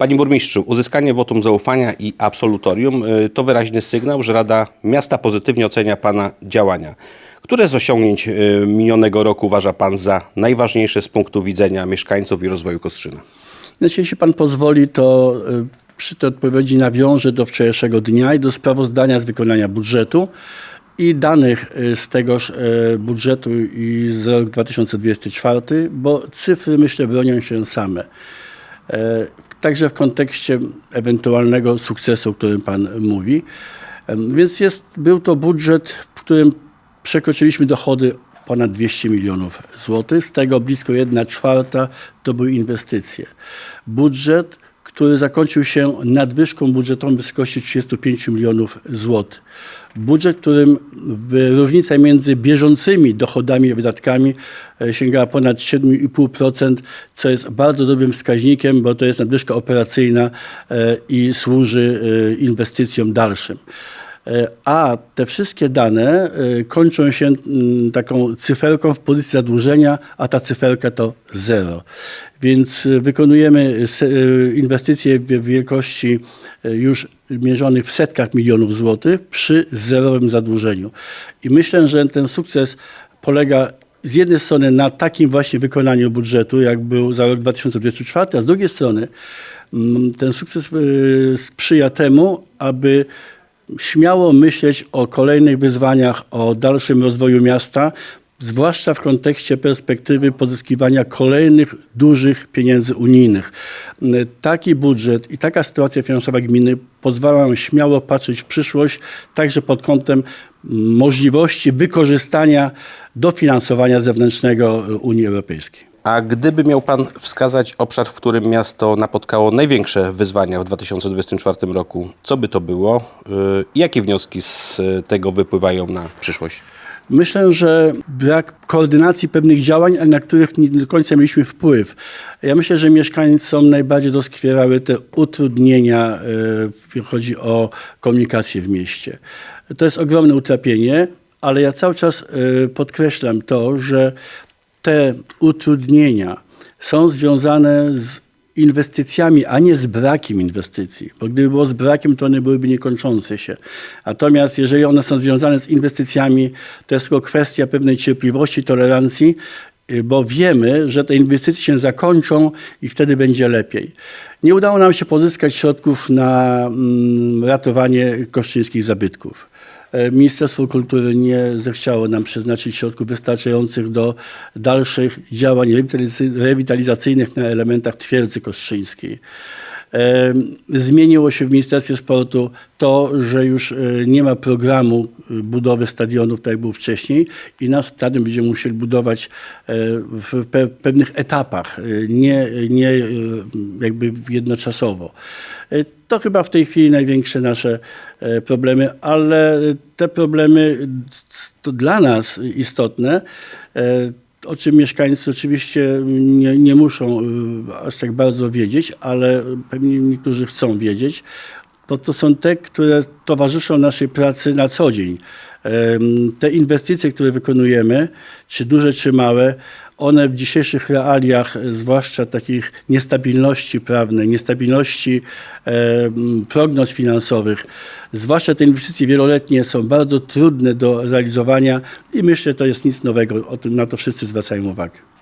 Panie burmistrzu, uzyskanie wotum zaufania i absolutorium y, to wyraźny sygnał, że Rada Miasta pozytywnie ocenia Pana działania. Które z osiągnięć y, minionego roku uważa Pan za najważniejsze z punktu widzenia mieszkańców i rozwoju Kostrzyna? Znaczy, jeśli pan pozwoli, to y, przy tej odpowiedzi nawiążę do wczorajszego dnia i do sprawozdania z wykonania budżetu i danych z tegoż budżetu i za rok 2024, bo cyfry myślę bronią się same. E, Także w kontekście ewentualnego sukcesu, o którym Pan mówi. Więc jest, był to budżet, w którym przekroczyliśmy dochody ponad 200 milionów złotych, z tego blisko 1 czwarta to były inwestycje. Budżet, który zakończył się nadwyżką budżetową w wysokości 35 milionów złotych. Budżet, którym różnica między bieżącymi dochodami i wydatkami e, sięgała ponad 7,5%, co jest bardzo dobrym wskaźnikiem, bo to jest nadwyżka operacyjna e, i służy e, inwestycjom dalszym. E, A te wszystkie dane e, kończą się mm, taką cyferką w pozycji zadłużenia, a ta cyferka to zero. Więc e, wykonujemy inwestycje w wielkości już mierzonych w setkach milionów złotych przy zerowym zadłużeniu. I myślę, że ten sukces polega z jednej strony na takim właśnie wykonaniu budżetu, jak był za rok 2024, a z drugiej strony mm, ten sukces sprzyja temu, aby śmiało myśleć o kolejnych wyzwaniach, o dalszym rozwoju miasta, zwłaszcza w kontekście perspektywy pozyskiwania kolejnych dużych pieniędzy unijnych. Taki budżet i taka sytuacja finansowa gminy pozwala nam śmiało patrzeć w przyszłość, także pod kątem możliwości wykorzystania dofinansowania zewnętrznego Unii Europejskiej. A gdyby miał Pan wskazać obszar, w którym miasto napotkało największe wyzwania w 2024 roku, co by to było y, jakie wnioski z y, tego wypływają na przyszłość? Myślę, że brak koordynacji pewnych działań, na których nie do końca mieliśmy wpływ. Ja myślę, że mieszkańcom najbardziej doskwierały te utrudnienia, e, jeśli chodzi o komunikację w mieście. To jest ogromne utrapienie, ale ja cały czas e, podkreślam to, że te utrudnienia są związane z inwestycjami, a nie z brakiem inwestycji. Bo gdyby było z brakiem, to one byłyby niekończące się. Natomiast jeżeli one są związane z inwestycjami, to jest tylko kwestia pewnej cierpliwości, tolerancji, bo wiemy, że te inwestycje się zakończą i wtedy będzie lepiej. Nie udało nam się pozyskać środków na mm, ratowanie koszczyńskich zabytków. E, Ministerstwo Kultury nie zechciało nam przeznaczyć środków wystarczających do dalszych działań rewitalizacy- rewitalizacyjnych na elementach twierdzy kostrzyńskiej. Zmieniło się w Ministerstwie Sportu to, że już e, nie ma programu e, budowy stadionów, tak jak był wcześniej i nasz stadion będziemy musieli budować e, w pe- pewnych etapach, nie, nie jakby jednoczasowo. To chyba w tej chwili największe nasze problemy, ale te problemy to dla nas istotne, o czym mieszkańcy oczywiście nie, nie muszą y, aż tak bardzo wiedzieć, ale pewnie niektórzy chcą wiedzieć, bo to są te, które towarzyszą naszej pracy na co dzień. Te inwestycje, które wykonujemy, czy duże, czy małe, one w dzisiejszych realiach, e, zwłaszcza takich niestabilności prawnej, niestabilności em, prognoz finansowych, zwłaszcza te inwestycje wieloletnie są bardzo trudne do realizowania i myślę, że to jest nic nowego. O tym, na to wszyscy zwracają uwagę.